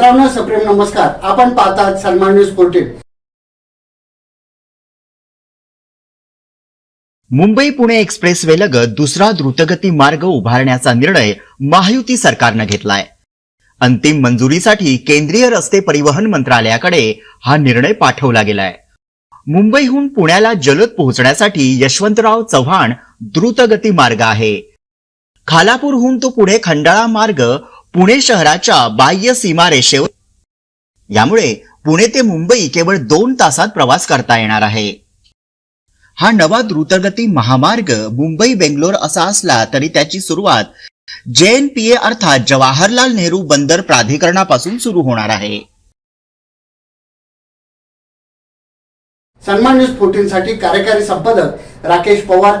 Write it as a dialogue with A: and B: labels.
A: मित्रांनो सप्रेम नमस्कार. आपण पाहतात Sanman news fourteen
B: Mumbai Pune expressway लगत दुसरा द्रुतगती मार्ग उभारण्याचा निर्णय महायुती सरकारनं घेतलाय. अंतिम मंजुरीसाठी केंद्रीय रस्ते परिवहन मंत्रालयाकडे हा निर्णय पाठवला गेलाय. मुंबईहून पुण्याला जलद पोहोचण्यासाठी यशवंतराव चव्हाण द्रुतगती मार्ग आहे. खालापूरहून तो पुढे खंडाळा मार्ग पुणे शहराच्या बाह्य सीमारेषेवर यामुळे पुणे ते मुंबई केवळ दोन तासात प्रवास करता येणार आहे. हा नवा द्रुतगती महामार्ग मुंबई बेंगलोर असा असला तरी त्याची सुरुवात जेएनपीए अर्थात जवाहरलाल नेहरू बंदर प्राधिकरणापासून सुरू होणार आहे.
A: सन्मान न्यूज फोर्टीन साठी कार्यकारी संपादक राकेश पवार